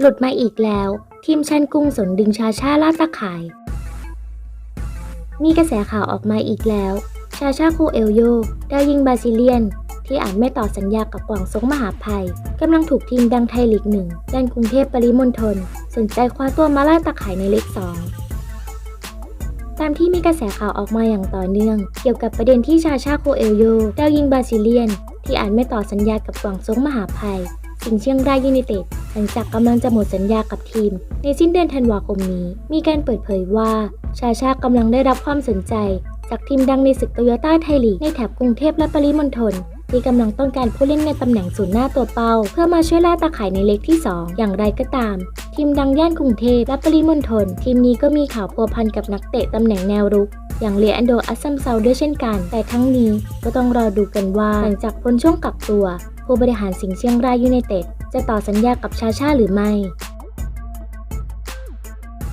หลุดมาอีกแล้ว ทีมชันกรุงสนดึงชาชาลาดตะข่าย มีกระแสข่าวออกมาอีกแล้ว ชาชาคูเอลโยดาวยิงบราซิเลียน ที่อาจไม่ต่อสัญญากับกวางซงมหาภัยกำลังถูกทีมดังไทยลีกหนึ่งด้านกรุงเทพปริมณฑลสนใจคว้าตัวมาล่าตะข่ายในเลขสองตามที่มีกระแสข่าวออกมาอย่างต่อเนื่อง เกี่ยวกับประเด็นที่ชาชาโคเอลโยดาวยิงบราซิเลียน ที่อาจไม่ต่อสัญญากับกวางซงมหาภัย สิงเชียงรายยูไนเต็ดหลังจากกำลังจะหมดสัญญากับทีม ในสิ้นเดือนธันวาคมนี้ มีการเปิดเผยว่า ชาชากำลังได้รับความสนใจ จากทีมดังในศึกโตโยต้าไทยลีกในแถบกรุงเทพและปริมณฑลที่กำลังต้องการผู้เล่นในตำแหน่งศูนย์หน้าตัวเป้า เพื่อมาช่วยล่าตาข่ายในเล็กที่ 2 อย่างไรก็ตาม ทีมดังย่านกรุงเทพและปริมณฑลทีมนี้ก็มีข่าวพัวพันกับนักเตะตำแหน่งแนวรุก อย่างเลอันโดอัสซัมเซาด้วยเช่นกัน แต่ทั้งนี้ก็ต้องรอดูกันว่าหลังจากพ้นช่วงกักตัว ผู้บริหารสิงห์เชียงรายยูไนเต็ดจะต่อสัญญากับชาชาหรือไม่